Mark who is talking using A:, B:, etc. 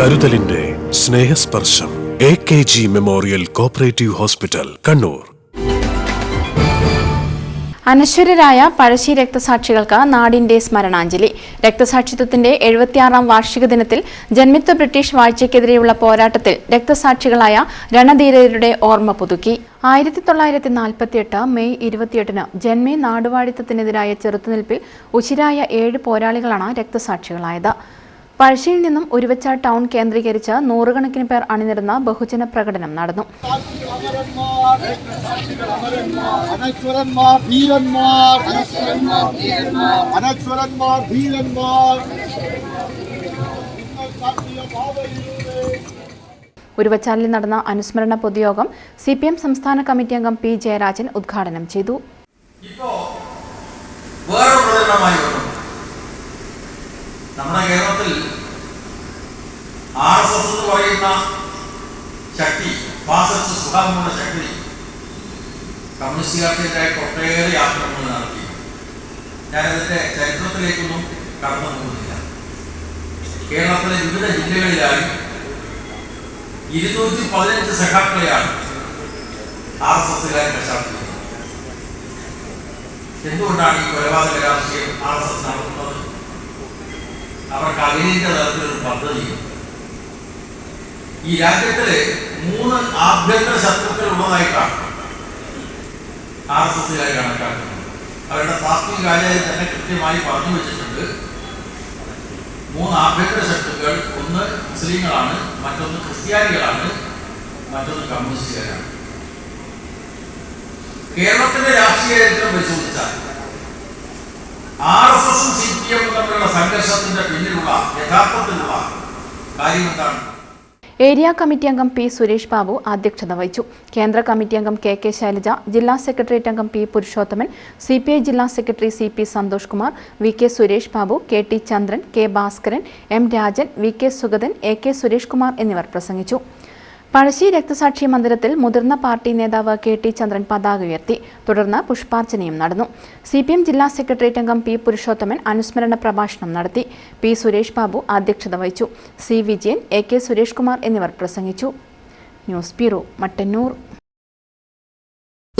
A: കരുതലിന്റെ Snehasparsham. A K G memorial cooperative hospital Kannur.
B: അനശ്വരരായ Pazhassi രക്തസാക്ഷികൾക്ക് നാടിന്റെ സ്മരണാഞ്ജലി. രക്തസാക്ഷിത്വത്തിന്റെ എഴുപത്തിയാറാം വാർഷിക ദിനത്തിൽ ജന്മിത്വ ബ്രിട്ടീഷ് വാഴ്ചയ്ക്കെതിരെയുള്ള പോരാട്ടത്തിൽ രക്തസാക്ഷികളായ രണധീരരുടെ ഓർമ്മ പുതുക്കി. ആയിരത്തി തൊള്ളായിരത്തി നാൽപ്പത്തിയെട്ട് മെയ് ഇരുപത്തിയെട്ടിന് ജന്മേ നാടുവാഴിത്തത്തിനെതിരായ ചെറുത്തുനിൽപ്പിൽ ഉശിരായ ഏഴ് പോരാളികളാണ് രക്തസാക്ഷികളായത്. പഴശ്ശിയിൽ നിന്നും ഒരുവച്ച ടൗൺ കേന്ദ്രീകരിച്ച് നൂറുകണക്കിന് പേർ അണിനിരുന്ന ബഹുജന പ്രകടനം നടന്നു.
C: ഒരുവച്ചാലിൽ
B: ഉരുവച്ചാലിൽ നടന്ന അനുസ്മരണ പൊതുയോഗം സി പി എം സംസ്ഥാന കമ്മിറ്റി അംഗം പി ജയരാജൻ ഉദ്ഘാടനം ചെയ്തു.
D: ഇപ്പോ വേറെ പ്രചരണമായി വന്നു. നമ്മുടെ കേരളത്തിൽ ആർ എസ് എസ് എന്ന് പറയുന്ന ശക്തി ഫാസിസ്റ്റ് സ്വഭാവമുള്ള ശക്തി കമ്മ്യൂണിസ്റ്റുകാർക്കെതിരായി ഒട്ടേറെ ആക്രമണങ്ങൾ നടത്തി. ഞാനതിന്റെ ചരിത്രത്തിലേക്കൊന്നും കടന്നു പോകുന്നില്ല. കേരളത്തിലെ വിവിധ ജില്ലകളിലായി ഇരുന്നൂറ്റി പതിനഞ്ച് സഖാക്കളെയാണ് ആർ എസ് എസ്സുകാർ കശാപ്പിച്ചത് എന്തുകൊണ്ടാണ് ഈ കൊലപാതക രാഷ്ട്രീയം ആർ എസ് എസ് നടത്തുന്നത്? അവർക്ക് അഭിനയിച്ച തരത്തിലൊരു പദ്ധതി ഈ രാജ്യത്തിലെ മൂന്ന് ആഭ്യന്തര ശത്രുക്കൾ ഉള്ളതായിട്ടാണ് ആർ എസ് എസ്സുകാർ കണക്കാക്കുന്നത് അവരുടെ പാർട്ടി കാര്യത്തിൽ തന്നെ കൃത്യമായി പറഞ്ഞു വെച്ചിട്ടുണ്ട്. മൂന്ന് ആഭ്യന്തര ശത്രുക്കൾ ഒന്ന് മുസ്ലിങ്ങളാണ് മറ്റൊന്ന് ക്രിസ്ത്യാനികളാണ് മറ്റൊന്ന് കമ്മ്യൂണിസ്റ്റുകാരാണ്. കേരളത്തിന്റെ രാഷ്ട്രീയ ചരിത്രം പരിശോധിച്ചാൽ ആർ എസ് എസും സി പി എമ്മും തമ്മിലുള്ള സംഘർഷത്തിന്റെ പിന്നിലുള്ള യഥാർത്ഥത്തിലുള്ള കാര്യം എന്താണ്?
B: ഏരിയ കമ്മിറ്റി അംഗം പി സുരേഷ് ബാബു അധ്യക്ഷത വഹിച്ചു. കേന്ദ്ര കമ്മിറ്റി അംഗം കെ കെ ശൈലജ ജില്ലാ സെക്രട്ടേറിയറ്റ് അംഗം P Purushothaman C P I ജില്ലാ secretary C P Santhosh Kumar V K Suresh Babu K T Chandran K Bhaskaran M Rajan V K Sugathan A K Suresh Kumar എന്നിവർ പ്രസംഗിച്ചു. പഴശ്ശി രക്തസാക്ഷി മന്ദിരത്തിൽ മുതിർന്ന party നേതാവ് K T ചന്ദ്രൻ പതാക ഉയർത്തി. തുടർന്ന് പുഷ്പാർച്ചനയും നടന്നു. സി പി എം ജില്ലാ സെക്രട്ടേറിയറ്റ് അംഗം പി പുരുഷോത്തമൻ അനുസ്മരണ പ്രഭാഷണം നടത്തി. പി സുരേഷ് ബാബു അധ്യക്ഷത വഹിച്ചു. C Vijayan A K Suresh Kumar എന്നിവർ പ്രസംഗിച്ചു. News bureau Mattannur.